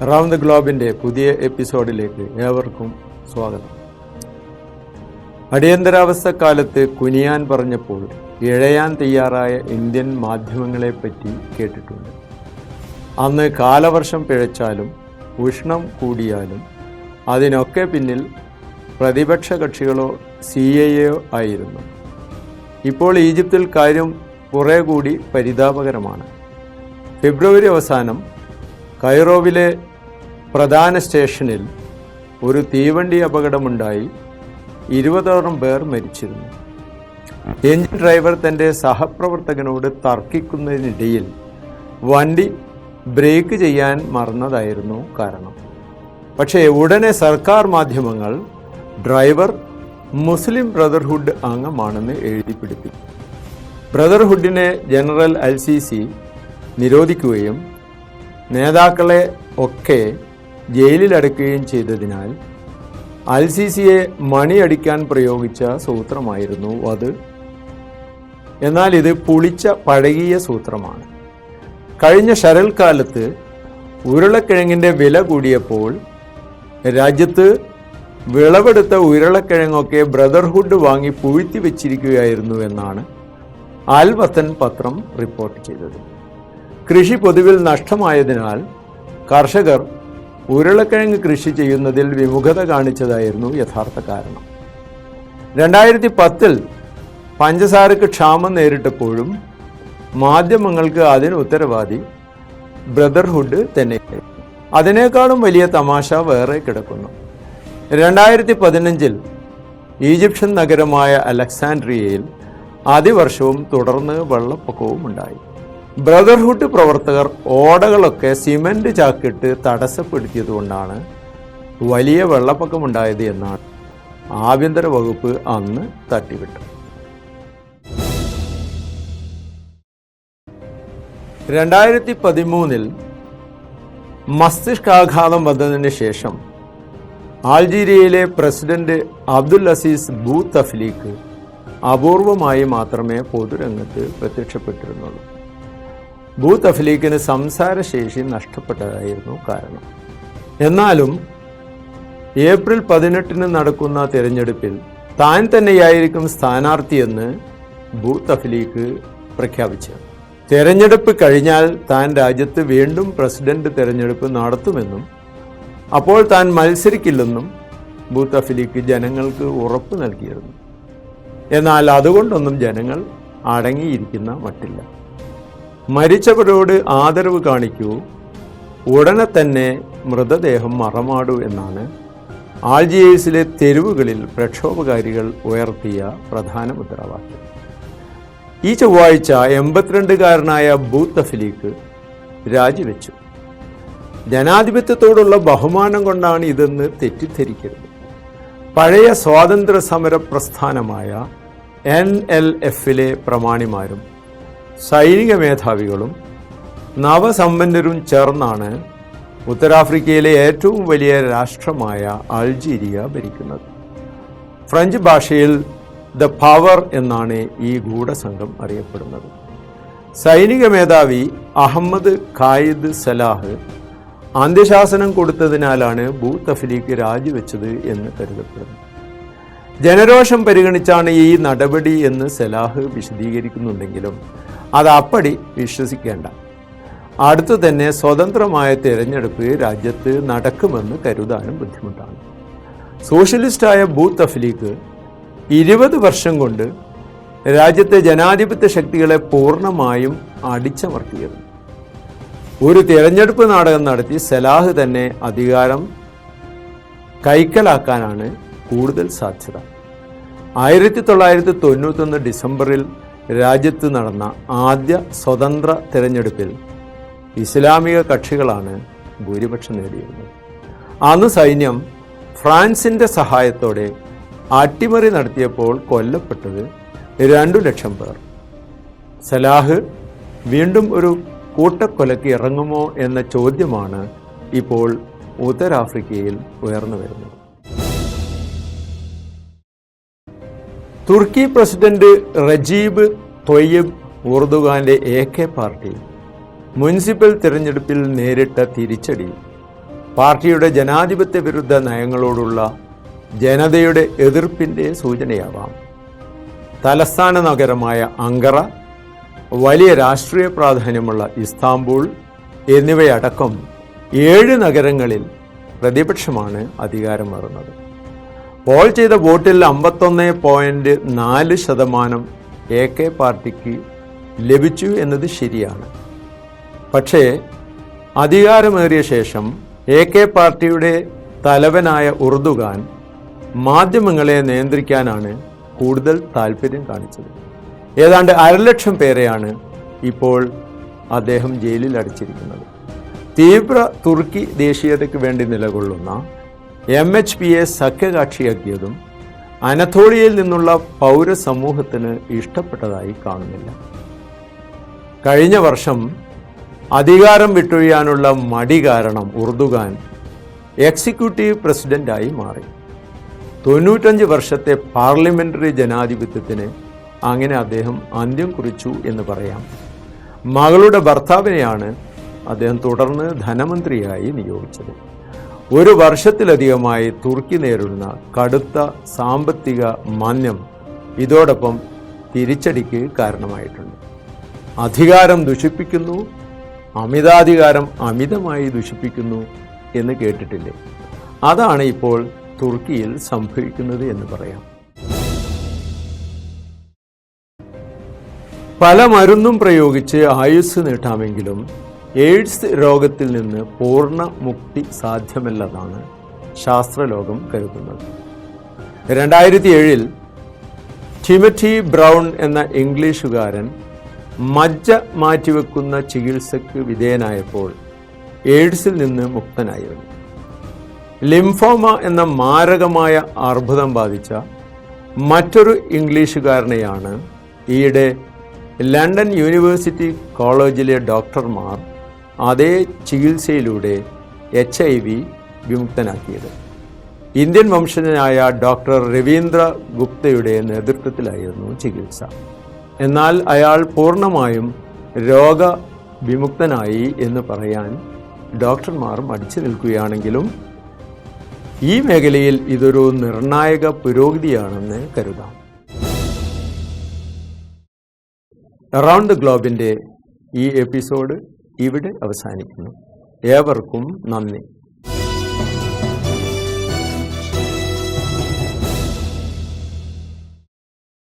Around the ഗ്ലോബിന്റെ പുതിയ എപ്പിസോഡിലേക്ക് ഏവർക്കും സ്വാഗതം. അടിയന്തരാവസ്ഥ കാലത്ത് കുനിയാൻ പറഞ്ഞപ്പോൾ ഇഴയാൻ തയ്യാറായ ഇന്ത്യൻ മാധ്യമങ്ങളെപ്പറ്റി കേട്ടിട്ടുണ്ട്. അന്ന് കാലവർഷം പിഴച്ചാലും ഉഷ്ണം കൂടിയാലും അതിനൊക്കെ പിന്നിൽ പ്രതിപക്ഷ കക്ഷികളോ സി എയോ ആയിരുന്നു. ഇപ്പോൾ ഈജിപ്തിൽ കാര്യം കുറേ കൂടി പരിതാപകരമാണ്. ഫെബ്രുവരി അവസാനം കൈറോവിലെ പ്രധാന സ്റ്റേഷനിൽ ഒരു തീവണ്ടി അപകടമുണ്ടായി. ഇരുപതോളം പേർ മരിച്ചിരുന്നു. എഞ്ചിൻ ഡ്രൈവർ തന്റെ സഹപ്രവർത്തകനോട് തർക്കിക്കുന്നതിനിടയിൽ വണ്ടി ബ്രേക്ക് ചെയ്യാൻ മറന്നതായിരുന്നു കാരണം. പക്ഷേ ഉടനെ സർക്കാർ മാധ്യമങ്ങൾ ഡ്രൈവർ മുസ്ലിം ബ്രദർഹുഡ് അംഗമാണെന്ന് എഴുതിപ്പിടിപ്പി ബ്രദർഹുഡിനെ ജനറൽ അൽ സി സി നിരോധിക്കുകയും നേതാക്കളെ ഒക്കെ ജയിലിലടക്കുകയും ചെയ്തതിനാൽ അൽ സി സിയെ മണിയടിക്കാൻ പ്രയോഗിച്ച സൂത്രമായിരുന്നു അത് എന്നാൽ ഇത് പുളിച്ച പഴകിയ സൂത്രമാണ്. കഴിഞ്ഞ ശരൽക്കാലത്ത് ഉരുളക്കിഴങ്ങിന്റെ വില കൂടിയപ്പോൾ രാജ്യത്ത് വിളവെടുത്ത ഉരുളക്കിഴങ്ങൊക്കെ ബ്രദർഹുഡ് വാങ്ങി പൂഴ്ത്തി വെച്ചിരിക്കുകയായിരുന്നു എന്നാണ് ആൽവത്തൻ പത്രം റിപ്പോർട്ട് ചെയ്തത്. കൃഷി പൊതുവിൽ നഷ്ടമായതിനാൽ കർഷകർ ഉരുളക്കിഴങ്ങ് കൃഷി ചെയ്യുന്നതിൽ വിമുഖത കാണിച്ചതായിരുന്നു യഥാർത്ഥ കാരണം. രണ്ടായിരത്തി പത്തിൽ പഞ്ചസാരക്ക് ക്ഷാമം നേരിട്ടപ്പോഴും മാധ്യമങ്ങൾക്ക് അതിന് ഉത്തരവാദി ബ്രദർഹുഡ് തന്നെ. അതിനേക്കാളും വലിയ തമാശ വേറെ കിടക്കുന്നു. രണ്ടായിരത്തി പതിനഞ്ചിൽ ഈജിപ്ഷ്യൻ നഗരമായ അലക്സാൻഡ്രിയയിൽ അതിവർഷവും തുടർന്ന് വെള്ളപ്പൊക്കവും ഉണ്ടായി ബ്രദർഹുഡ് പ്രവർത്തകർ ഓടകളൊക്കെ സിമന്റ് ചാക്കിട്ട് തടസ്സപ്പെടുത്തിയതുകൊണ്ടാണ് വലിയ വെള്ളപ്പൊക്കമുണ്ടായത് എന്നാണ് ആഭ്യന്തര വകുപ്പ് അന്ന് തട്ടിവിട്ടത്. രണ്ടായിരത്തി പതിമൂന്നിൽ മസ്തിഷ്കാഘാതം വന്നതിന് ശേഷം ആൾജീരിയയിലെ president Abdul Aziz Bouteflika അപൂർവമായി മാത്രമേ പൊതുരംഗത്ത് പ്രത്യക്ഷപ്പെട്ടിരുന്നുള്ളൂ. അഫ്ലീക്കിന് സംസാരശേഷി നഷ്ടപ്പെട്ടതായിരുന്നു കാരണം. എന്നാലും ഏപ്രിൽ പതിനെട്ടിന് നടക്കുന്ന തിരഞ്ഞെടുപ്പിൽ താൻ തന്നെയായിരിക്കും സ്ഥാനാർത്ഥിയെന്ന് ഭൂതഫ്ലീഖ് പ്രഖ്യാപിച്ചു. തെരഞ്ഞെടുപ്പ് കഴിഞ്ഞാൽ താൻ രാജ്യത്ത് വീണ്ടും പ്രസിഡന്റ് തെരഞ്ഞെടുപ്പ് നടത്തുമെന്നും അപ്പോൾ താൻ മത്സരിക്കില്ലെന്നും ബൂത്ത് അഫ്ലീക്ക് ജനങ്ങൾക്ക് ഉറപ്പ് നൽകിയിരുന്നു. എന്നാൽ അതുകൊണ്ടൊന്നും ജനങ്ങൾ അടങ്ങിയിരിക്കുന്ന മട്ടില്ല. മരിച്ചവരോട് ആദരവ് കാണിക്കൂ. ഉടനെ തന്നെ മൃതദേഹം മറമാടൂ എന്നാണ് ആൾജിയേഴ്സിലെ തെരുവുകളിൽ പ്രക്ഷോഭകാരികൾ ഉയർത്തിയ പ്രധാന മുദ്രാവാക്യം. ഈ ചൊവ്വാഴ്ച എൺപത്തിരണ്ടുകാരനായ ബൂത്ത് അഫിലീക്ക് രാജിവെച്ചു. ജനാധിപത്യത്തോടുള്ള ബഹുമാനം കൊണ്ടാണ് ഇതെന്ന് തെറ്റിദ്ധരിക്കരുത്. പഴയ സ്വാതന്ത്ര്യ സമര പ്രസ്ഥാനമായ എൻ എൽ എഫിലെ പ്രമാണിമാരും സൈനിക മേധാവികളും നവസമ്പന്നരും ചേർന്നാണ് ഉത്തരാഫ്രിക്കയിലെ ഏറ്റവും വലിയ രാഷ്ട്രമായ അൾജീരിയ ഭരിക്കുന്നത്. ഫ്രഞ്ച് ഭാഷയിൽ ദ പവർ എന്നാണ് ഈ ഗൂഢസംഘം അറിയപ്പെടുന്നത്. സൈനിക മേധാവി അഹമ്മദ് ഖായിദ് സലാഹ് അന്ത്യശാസനം കൊടുത്തതിനാലാണ് ബൂത്ത് അഫ്ലീക്ക് രാജിവെച്ചത് എന്ന് കരുതപ്പെടുന്നു ജനരോഷം പരിഗണിച്ചാണ് ഈ നടപടി എന്ന് സലാഹ് വിശദീകരിക്കുന്നുണ്ടെങ്കിലും അത് അപ്പടി വിശ്വസിക്കേണ്ട. അടുത്തു തന്നെ സ്വതന്ത്രമായ തിരഞ്ഞെടുപ്പ് രാജ്യത്ത് നടക്കുമെന്ന് കരുതാനും ബുദ്ധിമുട്ടാണ്. സോഷ്യലിസ്റ്റായ ബൂത്ത് അഫ്ലീക്ക് ഇരുപത് വർഷം കൊണ്ട് രാജ്യത്തെ ജനാധിപത്യ ശക്തികളെ പൂർണമായും അടിച്ചമർത്തിയത് ഒരു തിരഞ്ഞെടുപ്പ് നാടകം നടത്തി സലാഹ് തന്നെ അധികാരം കൈക്കലാക്കാനാണ് കൂടുതൽ സാധ്യത. ആയിരത്തി തൊള്ളായിരത്തി തൊണ്ണൂറ്റൊന്ന് ഡിസംബറിൽ രാജ്യത്ത് നടന്ന ആദ്യ സ്വതന്ത്ര തിരഞ്ഞെടുപ്പിൽ ഇസ്ലാമിക കക്ഷികളാണ് ഭൂരിപക്ഷം നേടിയിരുന്നത്. അന്ന് സൈന്യം ഫ്രാൻസിന്റെ സഹായത്തോടെ അട്ടിമറി നടത്തിയപ്പോൾ കൊല്ലപ്പെട്ടത് രണ്ടു ലക്ഷം പേർ. സലാഹ് വീണ്ടും ഒരു കൂട്ടക്കൊലയ്ക്ക് ഇറങ്ങുമോ എന്ന ചോദ്യമാണ് ഇപ്പോൾ ഉത്തരാഫ്രിക്കയിൽ ഉയർന്നു വരുന്നത്. തുർക്കി പ്രസിഡന്റ് റജീബ് തൊയ്യബ് ഉർദുഖാന്റെ എ കെ പാർട്ടി മുനിസിപ്പൽ തിരഞ്ഞെടുപ്പിൽ നേരിട്ട തിരിച്ചടി. പാർട്ടിയുടെ ജനാധിപത്യ വിരുദ്ധ നയങ്ങളോടുള്ള ജനതയുടെ എതിർപ്പിന്റെ സൂചനയാവാം. തലസ്ഥാന നഗരമായ അങ്കറ വലിയ രാഷ്ട്രീയ പ്രാധാന്യമുള്ള ഇസ്താംബൂൾ എന്നിവയടക്കം ഏഴ് നഗരങ്ങളിൽ പ്രതിപക്ഷമാണ് അധികാരമേറുന്നത്. പോൾ ചെയ്ത വോട്ടിൽ അമ്പത്തൊന്ന് പോയിന്റ് നാല് ശതമാനം എ കെ പാർട്ടിക്ക് ലഭിച്ചു എന്നത് ശരിയാണ്. പക്ഷേ അധികാരമേറിയ ശേഷം എ കെ പാർട്ടിയുടെ തലവനായ ഉറുദുഖാൻ മാധ്യമങ്ങളെ നിയന്ത്രിക്കാനാണ് കൂടുതൽ താല്പര്യം കാണിച്ചത്. ഏതാണ്ട് അരലക്ഷം പേരെയാണ് ഇപ്പോൾ അദ്ദേഹം ജയിലിൽ അടച്ചിരിക്കുന്നത്. തീവ്ര തുർക്കി ദേശീയതയ്ക്ക് വേണ്ടി നിലകൊള്ളുന്ന എം എച്ച് പിയെ സഖ്യകക്ഷിയാക്കിയതും അനത്തോളിയയിൽ നിന്നുള്ള പൗരസമൂഹത്തിന് ഇഷ്ടപ്പെട്ടതായി കാണുന്നില്ല. കഴിഞ്ഞ വർഷം അധികാരം വിട്ടൊഴിയാനുള്ള മടി കാരണം ഉറുദുഖാൻ എക്സിക്യൂട്ടീവ് പ്രസിഡന്റായി മാറി. തൊണ്ണൂറ്റഞ്ച് വർഷത്തെ പാർലമെന്ററി ജനാധിപത്യത്തിന് അങ്ങനെ അദ്ദേഹം അന്ത്യം കുറിച്ചു എന്ന് പറയാം. മകളുടെ ഭർത്താവിനെയാണ് അദ്ദേഹം തുടർന്ന് ധനമന്ത്രിയായി നിയോഗിച്ചത്. ഒരു വർഷത്തിലധികമായി തുർക്കി നേരിടുന്ന കടുത്ത സാമ്പത്തിക മാന്യം ഇതോടൊപ്പം തിരിച്ചടിക്ക് കാരണമായിട്ടുണ്ട്. അധികാരം ദുഷിപ്പിക്കുന്നു അമിതാധികാരം അമിതമായി ദുഷിപ്പിക്കുന്നു എന്ന് കേട്ടിട്ടില്ലേ? അതാണ് ഇപ്പോൾ തുർക്കിയിൽ സംഭവിക്കുന്നത് എന്ന് പറയാം. പല മരുന്നും പ്രയോഗിച്ച് ആയുസ് നീട്ടാമെങ്കിലും എയ്ഡ്സ് രോഗത്തിൽ നിന്ന് പൂർണ മുക്തി സാധ്യമല്ലെന്നാണ് ശാസ്ത്രലോകം കരുതുന്നത്. രണ്ടായിരത്തി ഏഴിൽ ടിമറ്റി ബ്രൗൺ എന്ന ഇംഗ്ലീഷുകാരൻ മജ്ജ മാറ്റിവെക്കുന്ന ചികിത്സയ്ക്ക് വിധേയനായപ്പോൾ എയ്ഡ്സിൽ നിന്ന് മുക്തനായിരുന്നു. ലിംഫോമ എന്ന മാരകമായ അർബുദം ബാധിച്ച മറ്റൊരു ഇംഗ്ലീഷുകാരനെയാണ് ഈയിടെ ലണ്ടൻ യൂണിവേഴ്സിറ്റി കോളേജിലെ ഡോക്ടർമാർ അതേ ചികിത്സയിലൂടെ എച്ച് ഐ വി വിമുക്തനാക്കിയത്. ഇന്ത്യൻ വംശജനായ ഡോക്ടർ രവീന്ദ്ര ഗുപ്തയുടെ നേതൃത്വത്തിലായിരുന്നു ചികിത്സ. എന്നാൽ അയാൾ പൂർണമായും രോഗവിമുക്തനായി എന്ന് പറയാൻ ഡോക്ടർമാർ മടിച്ചു നിൽക്കുകയാണെങ്കിലും ഈ മേഖലയിൽ ഇതൊരു നിർണായക പുരോഗതിയാണെന്ന് കരുതാം. അറൗണ്ട് ദ ഗ്ലോബിന്റെ ഈ എപ്പിസോഡ് ഇവിടെ അവസാനിക്കുന്നു. ഏവർക്കും നന്ദി.